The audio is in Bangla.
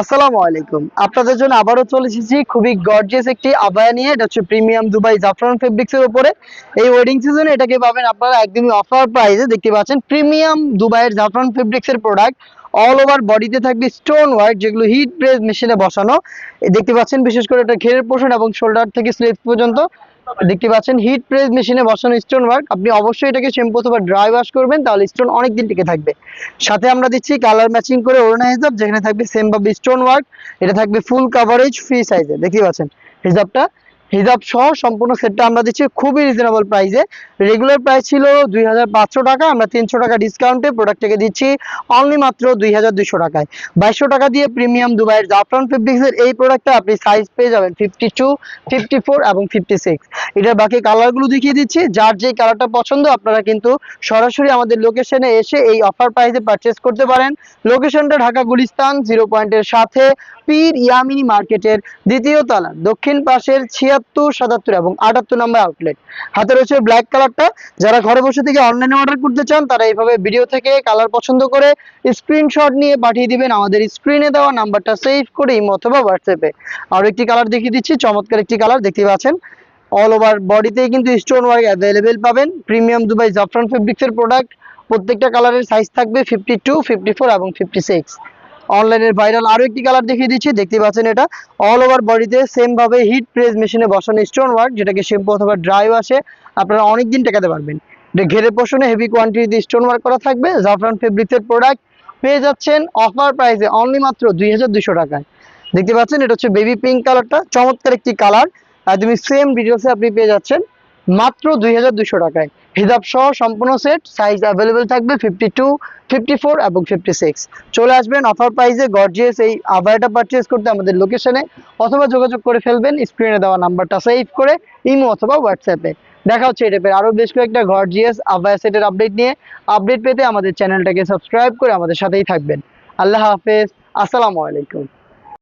আসসালামু আলাইকুম। আপনাদের জন্য আবারও চলে এসেছি খুবই গর্জিয়াস একটি আবায়া নিয়ে। এটা হচ্ছে প্রিমিয়াম দুবাই জাফরান ফেব্রিক্স এর উপরে। এই ওয়েডিং সিজনে এটাকে পাবেন আপনারা একদমই অফার প্রাইসে দেখতে পাচ্ছেন প্রিমিয়াম দুবাইয়ের জাফরান ফেব্রিক্স এর প্রোডাক্ট অল ওভার বডিতে থাকবে স্টোন ওয়ার্ক যেগুলো হিট প্রেস মেশিনে বসানো। দেখতে পাচ্ছেন বিশেষ করে এটা ঘেরের পোর্শন এবং শোল্ডার থেকে স্লিভ পর্যন্ত। দেখতে পাচ্ছেন হিট প্রেস মেশিনে বসানো স্টোন ওয়ার্ক আপনি অবশ্যই এটাকে শ্যাম্পু অথবা ড্রাই ওয়াশ করবেন, তাহলে স্টোন অনেক দিন টিকে থাকবে। সাথে আমরা দিচ্ছি কালার ম্যাচিং করে ওড়না হিসাব যেখানে থাকবে সেম ভাবে স্টোন ওয়ার্ক এটা থাকবে ফুল কাভারেজ ফ্রি সাইজে দেখতে পাচ্ছেন, হিজাবটা হিজাব সহ সম্পূর্ণ সেটটা আমরা দিচ্ছি খুবই রিজনেবল প্রাইসে রেগুলার প্রাইস ছিল দুই হাজার পাঁচশো টাকা, আমরা তিনশো টাকা ডিসকাউন্টে প্রোডাক্টটাকে দিচ্ছি অনলি মাত্র দুই হাজার দুইশো টাকায়। বাইশশো টাকা দিয়ে প্রিমিয়াম দুবাইয়ের জাফরান ফেব্রিক্সের এই প্রোডাক্টটা আপনি সাইজ পেয়ে যাবেন ফিফটি টু ফিফটি ফোর এবং ফিফটি সিক্স এটার বাকি কালারগুলো দেখিয়ে দিচ্ছি, যার যে কালারটা পছন্দ আপনারা কিন্তু সরাসরি আমাদের লোকেশনে এসে এই অফার প্রাইসে পারচেস করতে পারেন। লোকেশনটা ঢাকা গুলিস্তান জিরো পয়েন্টের সাথে, পীর ইয়ামিনী মার্কেটের দ্বিতীয় তলা, দক্ষিণ পাশের ছিয়াত্তর সাতাত্তর এবং আটাত্তর নম্বর আউটলেট হাতে রয়েছে ব্ল্যাক কালারটা যারা ঘরে বসে থেকে অনলাইনে অর্ডার করতে চান, তারা এইভাবে ভিডিও থেকে কালার পছন্দ করে স্ক্রিনশট নিয়ে পাঠিয়ে দিবেন। আমাদের স্ক্রিনে দেওয়া নাম্বারটা সেভ করে ইমো অথবা হোয়াটসঅ্যাপে আর একটি কালার দেখিয়ে দিচ্ছি, চমৎকার একটি কালার দেখতে পাচ্ছেন। অল ওভার বডিতেই কিন্তু স্টোন ওয়ার্ক অ্যাভেলেবেল পাবেন। প্রিমিয়াম দুবাই জাফরান ফেব্রিক্সের প্রোডাক্ট প্রত্যেকটা কালারের সাইজ থাকবে ফিফটি টু ফিফটি ফোর এবং ফিফটি সিক্স অনলাইনের ভাইরাল আরও একটি কালার দেখিয়ে দিচ্ছি। দেখতে পাচ্ছেন এটা। অল ওভার বডিতে সেম ভাবে হিট প্রেস মেশিনে বসানো স্টোন ওয়ার্ক যেটাকে শ্যাম্পু অথবা ড্রাই ওয়াশে আপনারা অনেক দিন টেকাতে পারবেন। এটা ঘেরের পোষণে হেভি কোয়ান্টিটিতে স্টোন ওয়ার্ক করা থাকবে। জাফরান ফেব্রিক্সের প্রোডাক্ট পেয়ে যাচ্ছেন অফার প্রাইসে অনলি মাত্র দুই হাজার দুইশো টাকায়। দেখতে পাচ্ছেন, এটা হচ্ছে বেবি পিঙ্ক কালারটা চমৎকার একটি কালার একদমই সেম ডিটেলসে আপনি পেয়ে যাচ্ছেন মাত্র দুই হাজার দুইশো টাকায়। হিজাব সহ সম্পূর্ণ সেট সাইজ অ্যাভেলেবেল থাকবে ফিফটি টু ফিফটি ফোর এবং ফিফটি সিক্স চলে আসবেন অফার প্রাইসে গর্জিয়াস এই আবারটা পারচেস করতে আমাদের লোকেশনে অথবা যোগাযোগ করে ফেলবেন স্ক্রিনে দেওয়া নাম্বারটা সেভ করে ইমো অথবা হোয়াটসঅ্যাপে দেখা হচ্ছে এই টাইপের আরও বেশ কয়েকটা গর্জিয়াস আবায়া সেটের আপডেট নিয়ে। আপডেট পেতে আমাদের চ্যানেলটাকে সাবস্ক্রাইব করে আমাদের সাথেই থাকবেন। আল্লাহ হাফেজ, আসসালামু আলাইকুম।